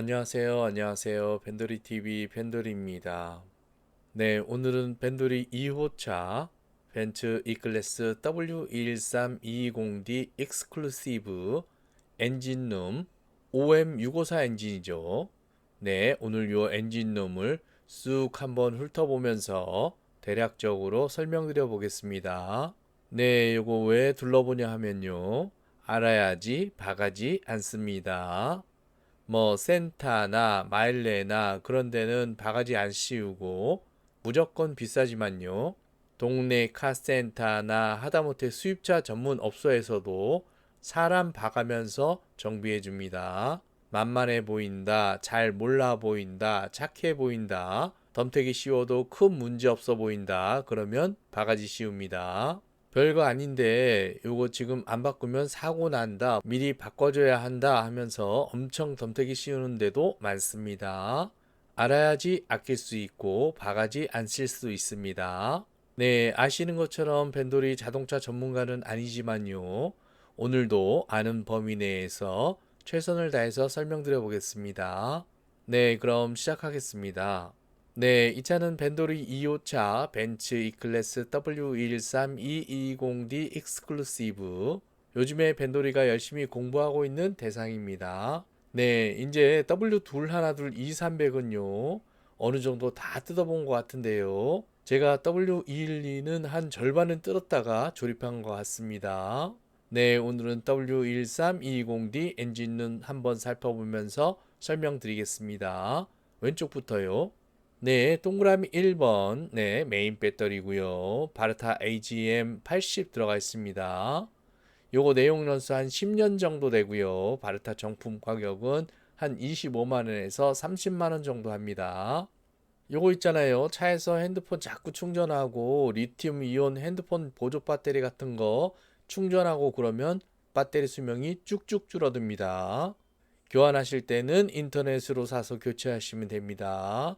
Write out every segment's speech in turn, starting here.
안녕하세요. 안녕하세요. 펜돌이 TV 펜돌입니다. 네, 오늘은 펜돌이 2호차 벤츠 E클래스 W213-220D 익스클루시브 엔진룸 OM654 엔진이죠. 네, 오늘 요 엔진룸을 쑥 한번 훑어보면서 대략적으로 설명드려 보겠습니다. 네, 요거 왜 둘러보냐 하면요. 알아야지 바가지 않습니다. 뭐 센타나 마일레나 그런 데는 바가지 안 씌우고 무조건 비싸지만요. 동네 카센터나 하다못해 수입차 전문 업소에서도 사람 봐가면서 정비해 줍니다. 만만해 보인다, 잘 몰라 보인다, 착해 보인다, 덤태기 씌워도 큰 문제 없어 보인다. 그러면 바가지 씌웁니다. 별거 아닌데 요거 지금 안 바꾸면 사고 난다. 미리 바꿔줘야 한다 하면서 엄청 덤태기 씌우는데도 많습니다. 알아야지 아낄 수 있고 바가지 안 쓸 수 있습니다. 네, 아시는 것처럼 벤돌이 자동차 전문가는 아니지만요. 오늘도 아는 범위 내에서 최선을 다해서 설명드려 보겠습니다. 네, 그럼 시작하겠습니다. 네, 이 차는 벤돌이 2호차 벤츠 E클래스 W213-220D 익스클루시브. 요즘에 벤돌이가 열심히 공부하고 있는 대상입니다. 네, 이제 W 둘 하나 둘 2, 300은요. 어느 정도 다 뜯어본 것 같은데요. 제가 W212는 한 절반은 뜯었다가 조립한 것 같습니다. 네, 오늘은 W13220D 엔진은 한번 살펴보면서 설명드리겠습니다. 왼쪽부터요. 네, 동그라미 1번. 네, 메인 배터리고요. 바르타 AGM 80 들어가 있습니다. 요거 내용 연수 한 10년 정도 되고요. 바르타 정품 가격은 한 25만 원에서 30만 원 정도 합니다. 요거 있잖아요. 차에서 핸드폰 자꾸 충전하고 리튬 이온 핸드폰 보조 배터리 같은 거 충전하고 그러면 배터리 수명이 쭉쭉 줄어듭니다. 교환하실 때는 인터넷으로 사서 교체하시면 됩니다.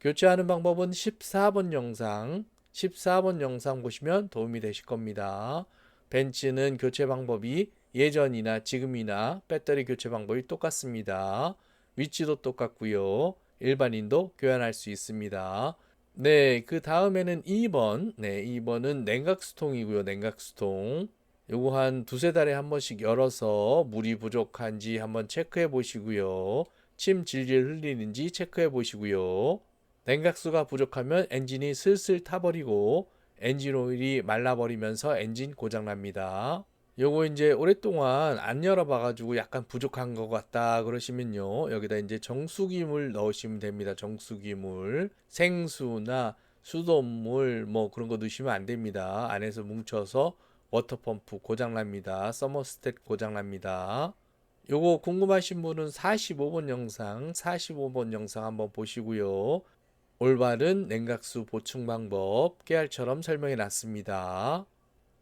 교체하는 방법은 14번 영상, 14번 영상 보시면 도움이 되실 겁니다. 벤츠는 교체 방법이 예전이나 지금이나 배터리 교체 방법이 똑같습니다. 위치도 똑같고요. 일반인도 교환할 수 있습니다. 네, 그 다음에는 2번. 네, 2번은 냉각수통이고요. 냉각수통. 요거 한 두세 달에 한 번씩 열어서 물이 부족한지 한번 체크해 보시고요. 침 질질 흘리는지 체크해 보시고요. 냉각수가 부족하면 엔진이 슬슬 타버리고 엔진 오일이 말라버리면서 엔진 고장납니다. 요거 이제 오랫동안 안 열어봐가지고 약간 부족한 것 같다 그러시면요. 여기다 이제 정수기물 넣으시면 됩니다. 정수기물. 생수나 수돗물 뭐 그런 거 넣으시면 안 됩니다. 안에서 뭉쳐서 워터펌프 고장납니다. 서머스탯 고장납니다. 요거 궁금하신 분은 45번 영상, 45번 영상 한번 보시고요. 올바른 냉각수 보충 방법 깨알처럼 설명해 놨습니다.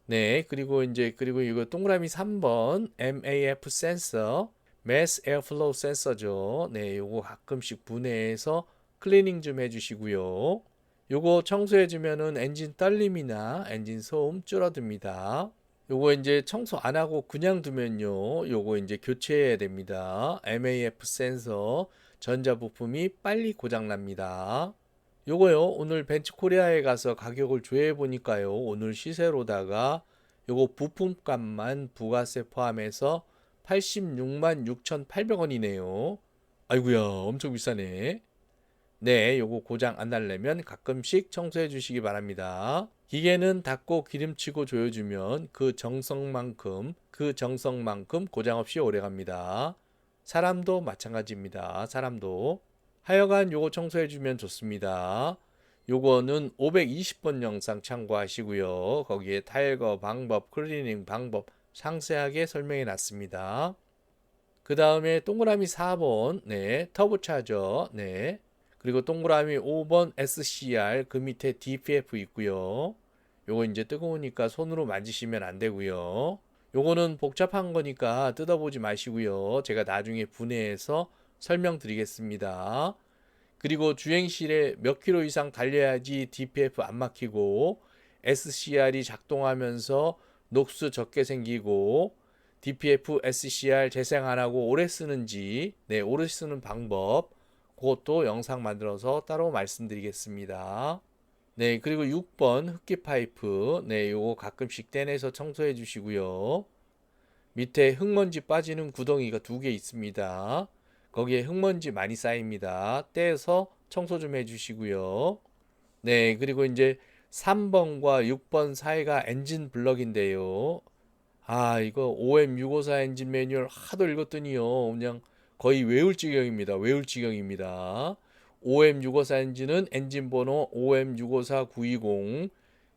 네, 그리고 이제 그리고 이거 동그라미 3번 MAF 센서, Mass Airflow 센서죠. 네, 요거 가끔씩 분해해서 클리닝 좀 해주시고요. 요거 청소해 주면은 엔진 떨림이나 엔진 소음 줄어듭니다. 요거 이제 청소 안 하고 그냥 두면요. 요거 이제 교체해야 됩니다. MAF 센서 전자 부품이 빨리 고장 납니다. 요거요. 오늘 벤츠 코리아에 가서 가격을 조회해 보니까요. 오늘 시세로다가 요거 부품값만 부가세 포함해서 86만 6,800원이네요. 아이구야, 엄청 비싸네. 네, 요거 고장 안 날려면 가끔씩 청소해 주시기 바랍니다. 기계는 닫고 기름치고 조여주면 그 정성만큼, 그 정성만큼 고장 없이 오래 갑니다. 사람도 마찬가지입니다. 사람도. 하여간 요거 청소해 주면 좋습니다. 요거는 520번 영상 참고하시고요. 거기에 탈거 방법, 클리닝 방법 상세하게 설명해 놨습니다. 그 다음에 동그라미 4번, 네, 터보차저, 네. 그리고 동그라미 5번 SCR, 그 밑에 DPF 있고요. 요거 이제 뜨거우니까 손으로 만지시면 안 되고요. 요거는 복잡한 거니까 뜯어보지 마시고요. 제가 나중에 분해해서 설명드리겠습니다. 그리고 주행실에 몇 킬로 이상 달려야지 DPF 안 막히고 SCR이 작동하면서 녹수 적게 생기고 DPF SCR 재생 안 하고 오래 쓰는지, 네, 오래 쓰는 방법, 그것도 영상 만들어서 따로 말씀드리겠습니다. 네, 그리고 6번 흡기 파이프, 네, 요거 가끔씩 떼내서 청소해 주시고요. 밑에 흙먼지 빠지는 구덩이가 두 개 있습니다. 거기에 흙먼지 많이 쌓입니다. 떼서 청소 좀 해주시고요. 네, 그리고 이제 3번과 6번 사이가 엔진 블럭인데요. 아, 이거 OM654 엔진 매뉴얼 하도 읽었더니요. 그냥 거의 외울 지경입니다. 외울 지경입니다. OM654 엔진은 엔진 번호 OM654920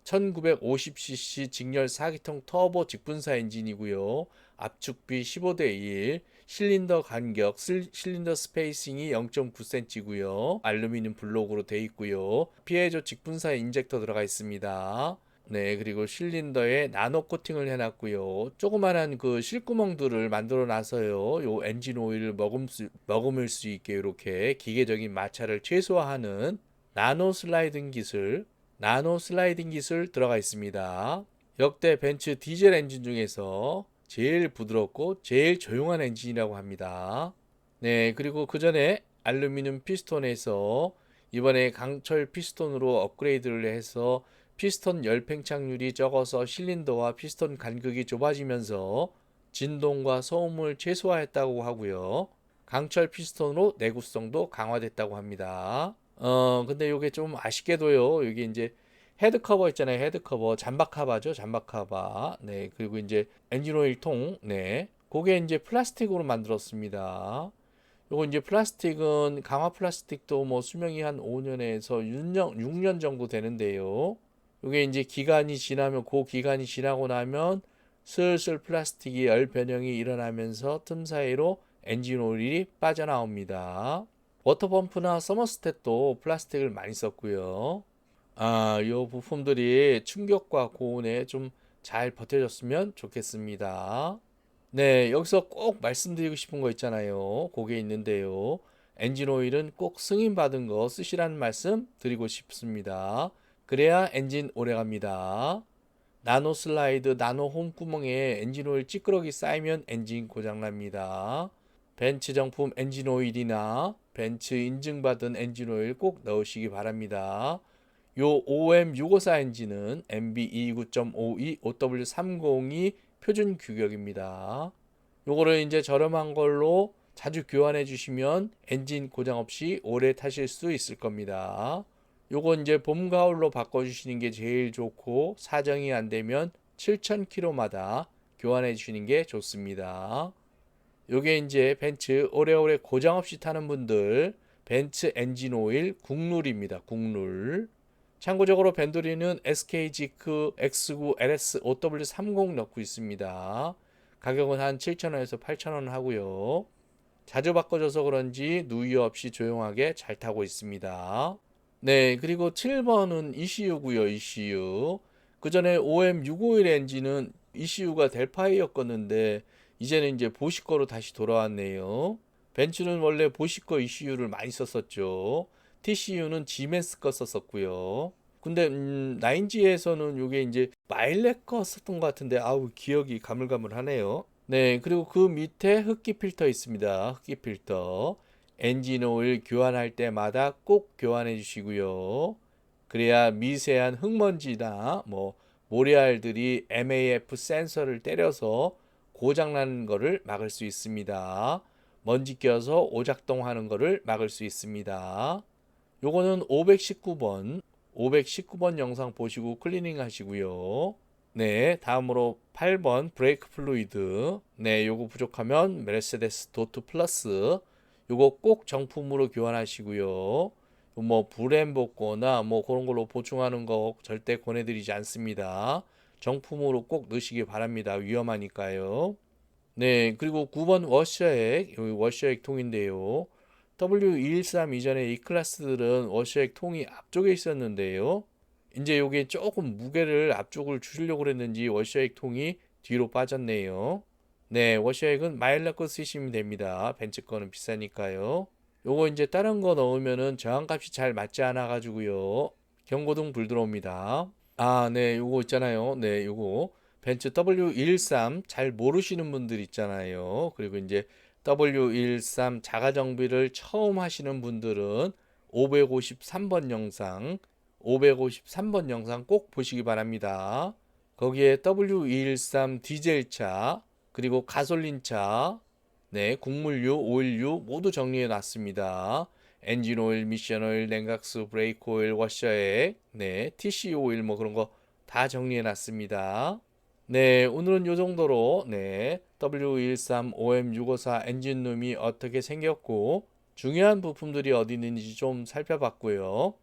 1950cc 직렬 4기통 터보 직분사 엔진이고요. 압축비 15대 1, 실린더 간격, 슬- 실린더 스페이싱이 0.9cm고요. 알루미늄 블록으로 돼 있고요. 피에조 직분사 인젝터 들어가 있습니다. 네, 그리고 실린더에 나노 코팅을 해놨고요. 조그만한 그 실구멍들을 만들어 놔서요. 요 엔진 오일을 머금 수, 머금을 수 있게 이렇게 기계적인 마찰을 최소화하는 나노 슬라이딩 기술, 나노 슬라이딩 기술 들어가 있습니다. 역대 벤츠 디젤 엔진 중에서 제일 부드럽고 제일 조용한 엔진이라고 합니다. 네, 그리고 그 전에 알루미늄 피스톤에서 이번에 강철 피스톤으로 업그레이드를 해서 피스톤 열팽창률이 적어서 실린더와 피스톤 간격이 좁아지면서 진동과 소음을 최소화했다고 하고요. 강철 피스톤으로 내구성도 강화됐다고 합니다. 어, 근데 이게 좀 아쉽게도요. 여기 이제 헤드 커버 있잖아요. 헤드 커버. 잠박 카바죠. 잠박 카바. 네. 그리고 이제 엔진 오일 통. 네. 그게 이제 플라스틱으로 만들었습니다. 요거 이제 플라스틱은 강화 플라스틱도 뭐 수명이 한 5년에서 6년, 6년 정도 되는데요. 요게 이제 기간이 지나면 그 기간이 지나고 나면 슬슬 플라스틱이 열 변형이 일어나면서 틈 사이로 엔진 오일이 빠져나옵니다. 워터펌프나 서머스탯도 플라스틱을 많이 썼고요. 아, 요 부품들이 충격과 고온에 좀 잘 버텨줬으면 좋겠습니다. 네, 여기서 꼭 말씀드리고 싶은 거 있잖아요. 그게 있는데요. 엔진 오일은 꼭 승인 받은 거 쓰시라는 말씀 드리고 싶습니다. 그래야 엔진 오래 갑니다. 나노 슬라이드, 나노 홈 구멍에 엔진 오일 찌끄러기 쌓이면 엔진 고장납니다. 벤츠 정품 엔진 오일이나 벤츠 인증받은 엔진 오일 꼭 넣으시기 바랍니다. 요 OM654 엔진은 MB29.52 OW302 표준 규격입니다. 요거를 이제 저렴한 걸로 자주 교환해 주시면 엔진 고장 없이 오래 타실 수 있을 겁니다. 요거 이제 봄 가을로 바꿔 주시는 게 제일 좋고 사정이 안 되면 7,000km마다 교환해 주시는 게 좋습니다. 요게 이제 벤츠 오래오래 고장 없이 타는 분들 벤츠 엔진 오일 국룰입니다. 국룰. 참고적으로 벤도리는 SK 지크 X9 LS 5W30 넣고 있습니다. 가격은 한 7,000원에서 8,000원 하고요. 자주 바꿔줘서 그런지 누이 없이 조용하게 잘 타고 있습니다. 네, 그리고 7번은 ECU고요, ECU. 그 전에 OM651 엔진은 ECU가 델파이였었는데 이제는 이제 보시거로 다시 돌아왔네요. 벤츠는 원래 보시거 ECU를 많이 썼었죠. TCU는 지멘스 거 썼었고요. 근데 음, 나인지에서는 이게 이제 마일렉 거 썼던 것 같은데 아우 기억이 가물가물하네요. 네, 그리고 그 밑에 흡기 필터 있습니다. 흡기 필터. 엔진 오일 교환할 때마다 꼭 교환해 주시고요. 그래야 미세한 흙먼지나 뭐 모래알들이 MAF 센서를 때려서 고장나는 거를 막을 수 있습니다. 먼지 껴서 오작동하는 거를 막을 수 있습니다. 요거는 519번, 519번 영상 보시고 클리닝 하시고요. 네, 다음으로 8번 브레이크 플루이드. 네, 요거 부족하면 메르세데스 도트 플러스. 요거 꼭 정품으로 교환하시고요. 뭐 불엔 복거나 뭐 그런 걸로 보충하는 거 절대 권해드리지 않습니다. 정품으로 꼭 넣으시기 바랍니다. 위험하니까요. 네, 그리고 9번 워셔액, 여기 워셔액 통인데요. W213 이전에 이 클래스들은 워셔액 통이 앞쪽에 있었는데요. 이제 요게 조금 무게를 앞쪽을 주시려고 그랬는지 워셔액 통이 뒤로 빠졌네요. 네, 워셔액은 마일러 거 쓰시면 됩니다. 벤츠 거는 비싸니까요. 요거 이제 다른 거 넣으면은 저항값이 잘 맞지 않아 가지고요. 경고등 불 들어옵니다. 아, 네, 요거 있잖아요. 네, 요거 벤츠 W113 잘 모르시는 분들 있잖아요. 그리고 이제 W113 자가 정비를 처음 하시는 분들은 553번 영상, 553번 영상 꼭 보시기 바랍니다. 거기에 W213 디젤차, 그리고 가솔린차, 네, 국물유, 오일유 모두 정리해 놨습니다. 엔진 오일, 미션 오일, 냉각수, 브레이크 오일, 워셔액, 네, TC 오일 뭐 그런 거 다 정리해 놨습니다. 네, 오늘은 요 정도로 네, W113 OM654 엔진룸이 어떻게 생겼고 중요한 부품들이 어디 있는지 좀 살펴봤고요.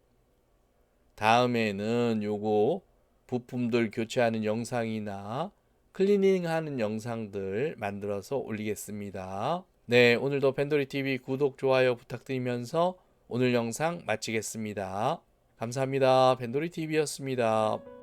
다음에는 요거 부품들 교체하는 영상이나 클리닝하는 영상들 만들어서 올리겠습니다. 네, 오늘도 펜도리 TV 구독, 좋아요 부탁드리면서 오늘 영상 마치겠습니다. 감사합니다. 펜도리 TV였습니다.